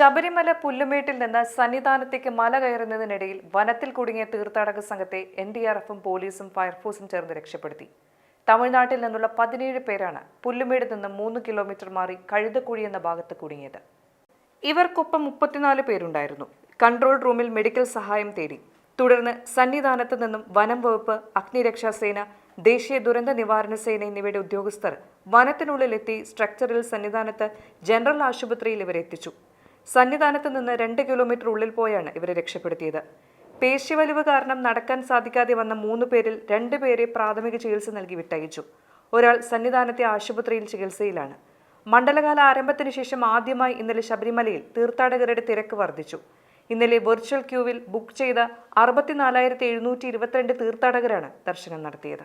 ശബരിമല പുല്ലുമേട്ടിൽ നിന്ന് സന്നിധാനത്തേക്ക് മല കയറുന്നതിനിടയിൽ വനത്തിൽ കുടുങ്ങിയ തീർത്ഥാടക സംഘത്തെ എൻ ഡി ആർ എഫും പോലീസും ഫയർഫോഴ്സും ചേർന്ന് രക്ഷപ്പെടുത്തി. തമിഴ്നാട്ടിൽ നിന്നുള്ള പതിനേഴ് പേരാണ് പുല്ലുമേട് നിന്ന് മൂന്ന് കിലോമീറ്റർ മാറി കഴുതക്കുഴി എന്ന ഭാഗത്ത് കുടുങ്ങിയത്. ഇവർക്കൊപ്പം മുപ്പത്തിനാല് പേരുണ്ടായിരുന്നു. കൺട്രോൾ റൂമിൽ മെഡിക്കൽ സഹായം തേടി. തുടർന്ന് സന്നിധാനത്ത് നിന്നും വനം വകുപ്പ് അഗ്നിരക്ഷാസേന ദേശീയ ദുരന്ത നിവാരണ സേന എന്നിവയുടെ ഉദ്യോഗസ്ഥർ വനത്തിനുള്ളിലെത്തി സ്ട്രക്ചറിൽ സന്നിധാനത്ത് ജനറൽ ആശുപത്രിയിൽ ഇവരെ എത്തിച്ചു. സന്നിധാനത്ത് നിന്ന് രണ്ട് കിലോമീറ്റർ ഉള്ളിൽ പോയാണ് ഇവരെ രക്ഷപ്പെടുത്തിയത്. പേശിവലിവ് കാരണം നടക്കാൻ സാധിക്കാതെ വന്ന മൂന്ന് പേരിൽ രണ്ട് പേരെ പ്രാഥമിക ചികിത്സ നൽകി വിട്ടയച്ചു. ഒരാൾ സന്നിധാനത്തെ ആശുപത്രിയിൽ ചികിത്സയിലാണ്. മണ്ഡലകാല ആരംഭത്തിന് ശേഷം ആദ്യമായി ഇന്നലെ ശബരിമലയിൽ തീർത്ഥാടകരുടെ തിരക്ക് വർദ്ധിച്ചു. ഇന്നലെ വെർച്വൽ ക്യൂവിൽ ബുക്ക് ചെയ്ത അറുപത്തിനാലായിരത്തി എഴുന്നൂറ്റി ഇരുപത്തിരണ്ട് തീർത്ഥാടകരാണ് ദർശനം നടത്തിയത്.